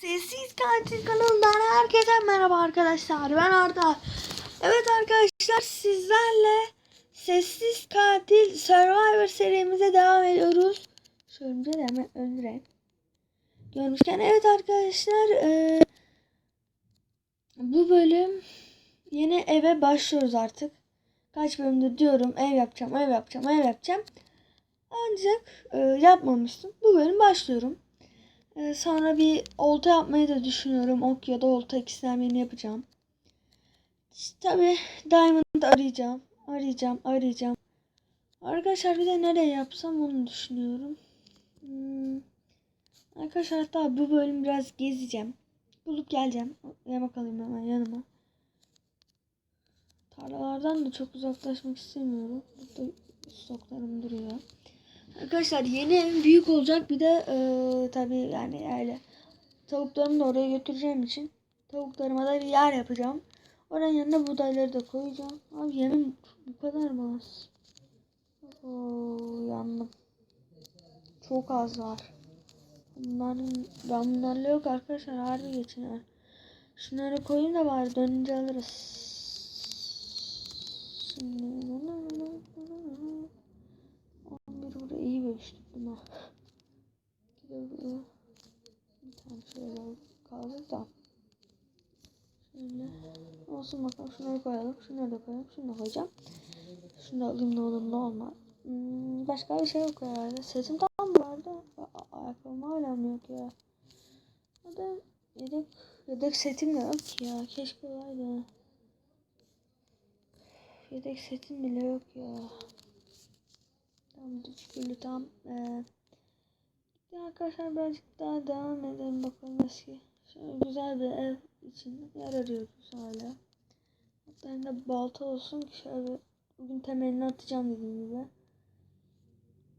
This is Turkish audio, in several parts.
Sessiz Katil kanalından herkese merhaba arkadaşlar. Ben Arda. Evet arkadaşlar sizlerle Sessiz Katil Survivor serimize devam ediyoruz. Şöyle de hemen öldüreyim. Görmüşken evet arkadaşlar eee, bu bölüm yeni eve başlıyoruz artık. Kaç bölümde diyorum ev yapacağım, ev yapacağım, ev yapacağım. Ancak eee, yapmamıştım. Bu bölüm başlıyorum. Ee, sonra bir olta yapmayı da düşünüyorum. Ok ya da olta ikisinden birini yapacağım. İşte tabii Diamond arayacağım. Arayacağım, arayacağım. Arkadaşlar bir de nereye yapsam onu düşünüyorum. Hmm. Arkadaşlar hatta bu bölüm biraz gezeceğim. Bulup geleceğim. Yemek alayım hemen yanıma. Tarlalardan da çok uzaklaşmak istemiyorum. Burada stoklarım duruyor. Arkadaşlar yeni ev büyük olacak. Bir de eee tabii yani öyle tavuklarımı da oraya götüreceğim için tavuklarıma da bir yer yapacağım. Oranın yanına buğdayları da koyacağım. Abi yemin bu kadar mı az? Oo, yandım. Çok az var. Bunların ben bunlarla yok arkadaşlar harbi geçiner. Şunları koyayım da bari dönünce alırız. Şimdi bir buraya iyi bölüştürdüm ha. Bir de buraya bir tane şöyle kaldı da. Şöyle olsun bakalım şunları koyalım. Şunları da koyalım. Şunu da koyacağım. Şunu da alayım ne olur ne olmaz. Hmm, başka bir şey yok herhalde. Sesim mı vardı? Ayakkabım hala mı yok ya? Hadi yedek, yedek setim de yok ya. Keşke olaydı. Yedek setim bile yok ya. Tamam şükürlü tam. Ee, arkadaşlar birazcık daha devam edelim bakalım eski. Şöyle güzel bir ev için yer arıyoruz hala. Hatta elinde balta olsun ki şöyle bugün temelini atacağım dediğim gibi.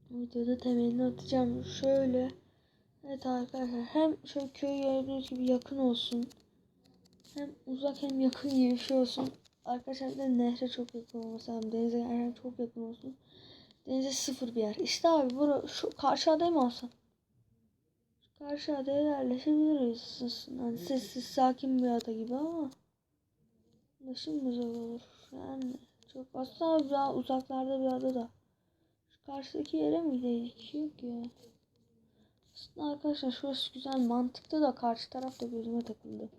Bu videoda temelini atacağım. Şöyle. Evet arkadaşlar hem şöyle köy gördüğünüz gibi yakın olsun. Hem uzak hem yakın gibi bir şey olsun. Arkadaşlar bir de nehre çok yakın olması lazım. Denize gerçekten çok yakın olsun. Denize sıfır bir yer. İşte abi bura, şu karşı adayı mı alsam? Şu karşı adaya yerleşebiliriz. Yani sessiz sakin bir ada gibi ama ulaşım zor olur? Yani çok aslında daha uzaklarda bir ada da. Şu karşıdaki yere mi gideydik? Yok ya. Aslında arkadaşlar şurası güzel mantıklı da karşı taraf da gözüme takıldı.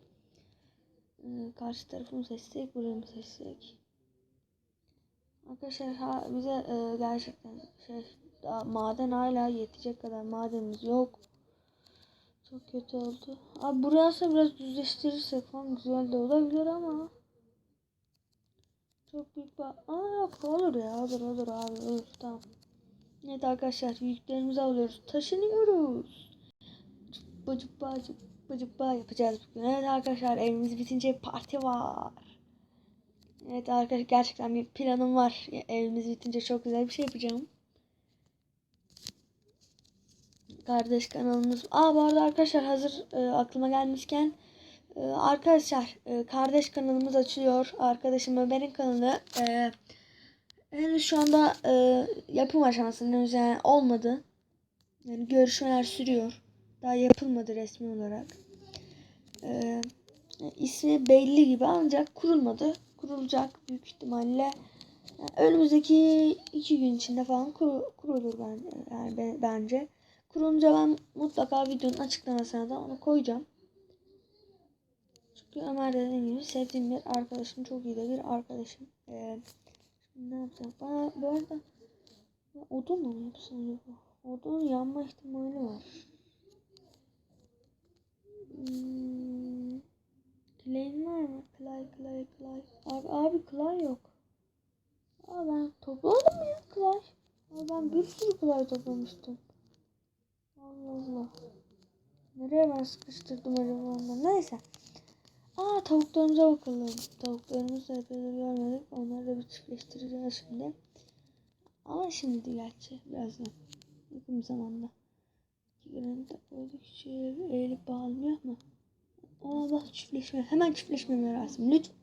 Ee, karşı tarafı mı seçsek burayı mı seçsek? Arkadaşlar ha, bize e, gerçekten şey daha maden hala yetecek kadar madenimiz yok. Çok kötü oldu. Abi burası biraz düzleştirirsek falan güzel de olabilir ama çok büyük bir... Aa yok olur ya olur olur abi olur tamam. Evet arkadaşlar yüklerimizi alıyoruz. Taşınıyoruz. Cıbba cıbba cıbba cıbba yapacağız bugün. Evet arkadaşlar evimiz bitince parti var. Evet arkadaşlar gerçekten bir planım var. Evimiz bitince çok güzel bir şey yapacağım. Kardeş kanalımız. Aa bu arada arkadaşlar hazır e, aklıma gelmişken e, arkadaşlar e, kardeş kanalımız açılıyor. Arkadaşım Ömer'in kanalı e, henüz şu anda e, yapım aşamasında yani olmadı. Yani görüşmeler sürüyor. Daha yapılmadı resmi olarak. E, ismi belli gibi ancak kurulmadı kurulacak büyük ihtimalle. Yani önümüzdeki iki gün içinde falan kur, kurulur ben, yani ben, bence. Kurulunca ben mutlaka videonun açıklamasına da onu koyacağım. Çünkü Ömer dediğim gibi sevdiğim bir arkadaşım. Çok iyi de bir arkadaşım. Ee, şimdi ne yapacağım? Bana bu arada odun mu yapsam acaba? Odun yanma ihtimali var. Hmm. Clay'in var mı? Clay, Clay, Clay. Abi, abi Clay yok. Aa ben topladım mı ya Clay? Abi ben bir sürü Clay toplamıştım. Allah. Nereye ben sıkıştırdım acaba onları? Neyse. Aa tavuklarımıza bakalım. Tavuklarımızı da epeydir görmedik. Onları da bir çiftleştireceğiz şimdi. Ama şimdi değil gerçi. Birazdan. Yakın bir zamanda. İki granit koyduk. Şöyle eğilip bağlanıyor mu? Allah çiftleşme. Hemen çiftleşme merasimi. Lütfen.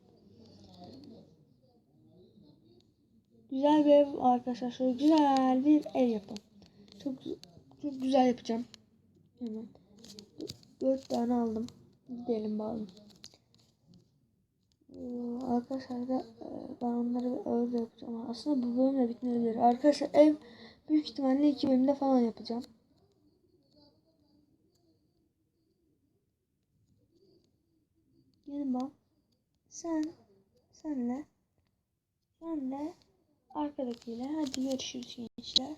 Güzel bir ev arkadaşlar. Şöyle güzel bir ev yapalım. Çok çok güzel yapacağım. Hemen. 4 tane aldım. Gidelim bakalım. Ee, Arkadaşlar da e, ben onları öyle yapacağım. Aslında bu bölümle bitmeyebilir. Arkadaşlar ev büyük ihtimalle iki bölümde falan yapacağım. Gelin bak. Sen, senle, senle, arkadakiyle. Hadi görüşürüz gençler.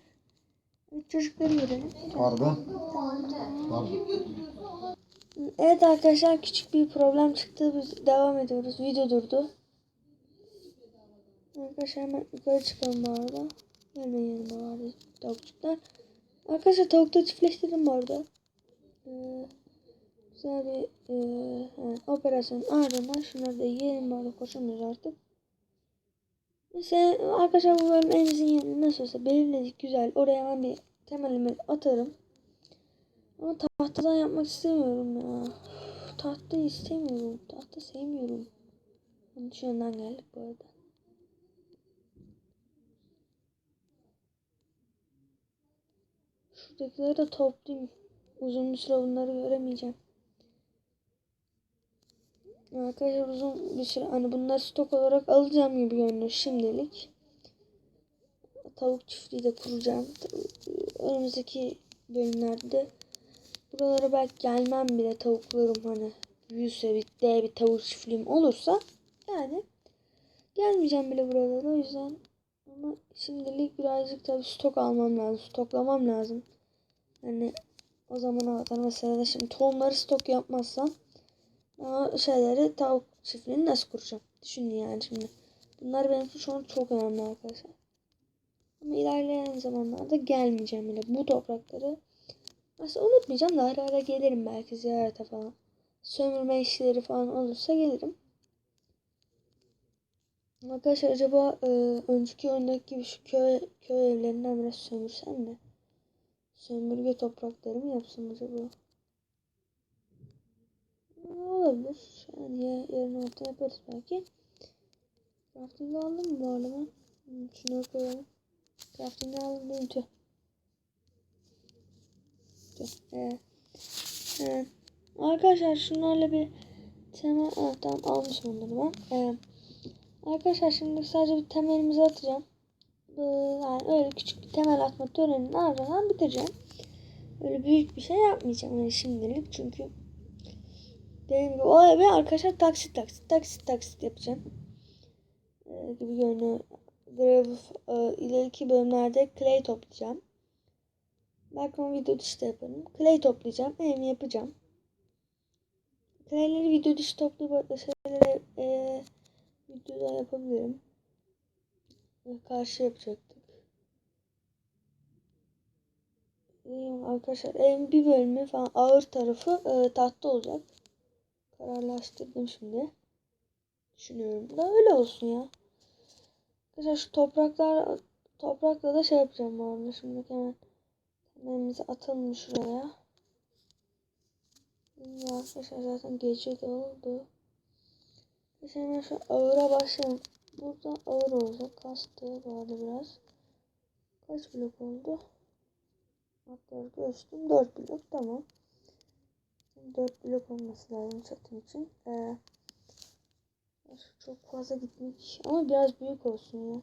Çocukları görelim. Pardon. Pardon. Evet arkadaşlar küçük bir problem çıktı. Biz devam ediyoruz. Video durdu. Arkadaşlar hemen yukarı çıkalım bu arada. Gelmeyin yanıma var ya tavukçuklar. Arkadaşlar tavukta çiftleştirdim bu arada. Ee, güzel bir e, he, operasyon ardından şunları da yiyelim bu arada koşamıyoruz artık. Mesela arkadaşlar bu bölüm en yerini nasıl olsa belirledik güzel. Oraya ben bir temelimi atarım. Ama tahtadan yapmak istemiyorum ya. Tahta istemiyorum. Tahta sevmiyorum. Yanlış yönden geldik bu arada. Şuradakileri de toplayayım. Uzun süre bunları göremeyeceğim. Arkadaşlar uzun bir süre hani bunları stok olarak alacağım gibi görünüyor şimdilik. Tavuk çiftliği de kuracağım. Önümüzdeki bölümlerde buralara belki gelmem bile tavuklarım hani büyüse bir dev bir tavuk çiftliğim olursa yani gelmeyeceğim bile buralara o yüzden ama şimdilik birazcık tabii stok almam lazım. Stoklamam lazım. Hani o zamana kadar mesela şimdi tohumları stok yapmazsam şeyleri tavuk çiftliğini nasıl kuracağım? Düşünün yani şimdi. Bunlar benim için şu an çok önemli arkadaşlar. Ama ilerleyen zamanlarda gelmeyeceğim bile. Bu toprakları aslında unutmayacağım da ara ara gelirim belki ziyarete falan. Sömürme işleri falan olursa gelirim. Arkadaşlar acaba e, önceki oyundaki gibi şu köy, köy evlerinden biraz sömürsem mi? Sömürge toprakları mı yapsam acaba? Olabilir. Yani ya, yarın orta yaparız belki. Crafting'i aldım mı bu arada ben? Hmm, Şunu koyalım. Crafting'i aldım değil tüh. Ee, ee, arkadaşlar şunlarla bir temel... Ha, tamam almışım onları ben. Ee, arkadaşlar şimdi sadece bir temelimizi atacağım. Ee, yani öyle küçük bir temel atma töreninin ardından bitireceğim. Öyle büyük bir şey yapmayacağım yani şimdilik çünkü dediğim gibi o evi arkadaşlar taksit taksit taksit taksit yapacağım. Ee, gibi görünüyor. Grave e, ileriki bölümlerde clay toplayacağım. Belki onu video dışta yaparım. Clay toplayacağım. Evimi yapacağım. Clay'leri video dışı toplayıp arada şeyleri e, videoda yapabilirim. Karşı yapacaktık. İyiyim arkadaşlar evin bir bölümü falan ağır tarafı e, tahta olacak. Kararlaştırdım şimdi. Düşünüyorum da öyle olsun ya. Arkadaşlar şu topraklar toprakla da şey yapacağım bu arada. Şimdi hemen temelimizi atalım şuraya. Ya arkadaşlar zaten gece de oldu. Arkadaşlar hemen şu ağıra başlayalım. Burada ağır olacak. Kastı bu arada biraz. Kaç blok oldu? Hatta ölçtüm. 4 blok tamam. 4 blok olması lazım çatım için. Ee, çok fazla gitmek ama biraz büyük olsun ya.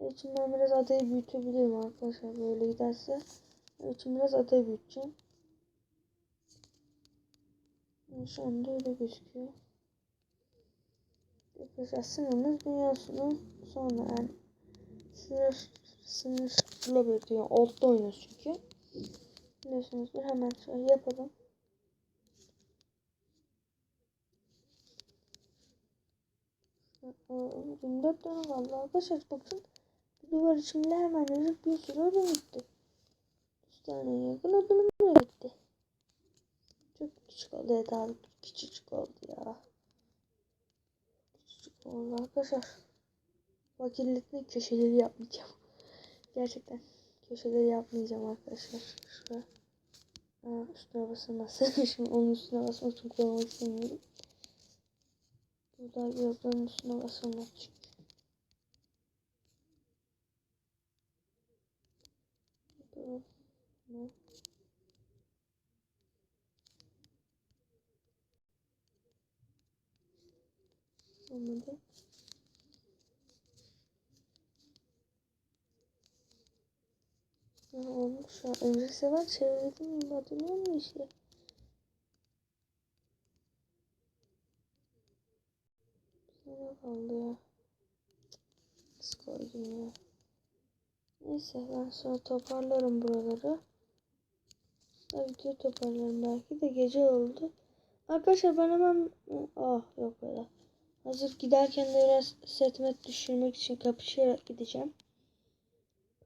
Evet, şimdi ben biraz adayı büyütebilirim arkadaşlar böyle giderse. Evet, şimdi biraz adayı büyüteceğim. Şu anda öyle gözüküyor. Arkadaşlar sınırımız dünyasını sonra yani sınır sınırlı bir dünya. Old'da oynuyoruz çünkü. Biliyorsunuzdur hemen şöyle yapalım. 24 tane kaldı arkadaşlar bakın. Duvar içinde hemen yazıp bir sürü ödüm gitti. 100 tane yakın ödümüm de gitti. Çok küçük oldu daha küçücük oldu ya. Küçücük oldu arkadaşlar. Fakirlikle köşeleri yapmayacağım. Gerçekten köşeleri yapmayacağım arkadaşlar. Şuraya. Aa, üstüne basılmazsa şimdi onun üstüne basmak için kullanmak istemiyorum. Burada yolların üstüne basılmak çünkü. Olmadı. Ne olmuş ya? Öncesi var çevirdim. Hatırlıyor musun işte? Ya? Nasıl koydum? Neyse ben sonra toparlarım buraları. Ha, video toparlarım belki de gece oldu. Arkadaşlar ben hemen... Ah yok böyle. Hazır giderken de biraz setmet düşürmek için kapışarak gideceğim.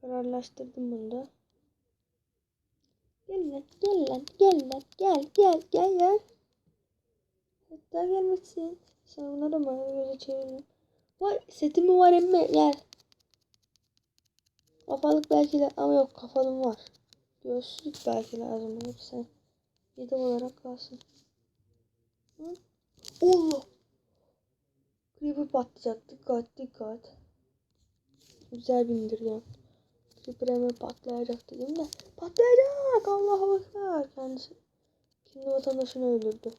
Kararlaştırdım bunu da. Gel lan, gel lan, gel lan, gel, gel, gel, gel. Hatta gelmesin. Sen bunları bana göze çevirin. Vay setim var emme gel. Kafalık belki de ama yok kafalım var. Göğüslük belki lazım olur sen. Yedek olarak kalsın. Hı? Allah. Creeper patlayacak. Dikkat dikkat. Güzel bindirgen. Creeper hemen patlayacak dedim de. Patlayacak. Allah'a bakar. Kendisi. Kendi vatandaşını öldürdü.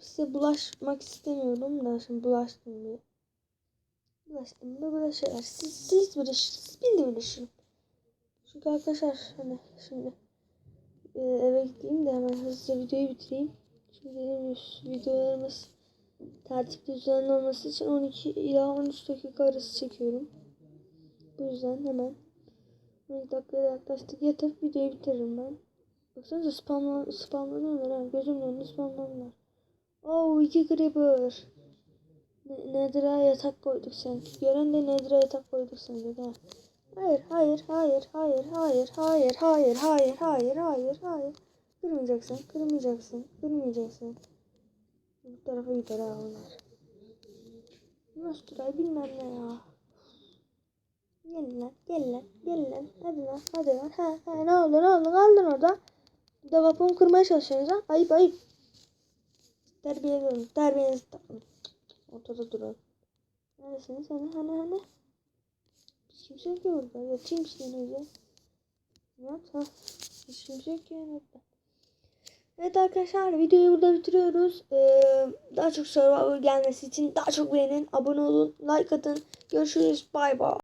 Size bulaşmak istemiyorum da şimdi bulaştım bir. Bulaştım da bulaşırlar. Siz, siz bulaşın. Siz ben de bulaşın. Çünkü arkadaşlar hani şimdi e, eve gideyim de hemen hızlıca videoyu bitireyim. Çünkü gibi videolarımız tertipli düzenli olması için 12 ila 13 dakika arası çekiyorum. Bu yüzden hemen 12 dakikaya yaklaştık. Yatıp videoyu bitiririm ben. Baksanıza spamlan, spamlanıyorlar ha. Gözümün önünde spamlanıyorlar. Oh iki creeper. Ne, Nedir'a yatak koyduk sanki. Gören de Nedir'a yatak koyduk sanki ha. Hayır, hayır, hayır, hayır, hayır, hayır, hayır, hayır, hayır, hayır, hayır. Kırmayacaksın, kırmayacaksın, kırmayacaksın. Bu tarafa gider ha onlar. Nasıl duray bilmem ne ya. Gel lan, gel lan, gel lan. Hadi lan, hadi lan. He, he, ne oldu, ne oldu? Kaldın orada. Devapomu kırmaya çalışıyorsunuz ha. Ayıp, ayıp. Terbiyeli olun, terbiyenizi takın. Ortada durun. Neredesiniz? Hani, hani, hani? Hiç kimse yok ki burada. Yatayım sinirle. Yat ha. Hiç kimse yok ki yanımda. Evet arkadaşlar videoyu burada bitiriyoruz. Ee, daha çok Survivor gelmesi için daha çok beğenin, abone olun, like atın. Görüşürüz. Bay bay.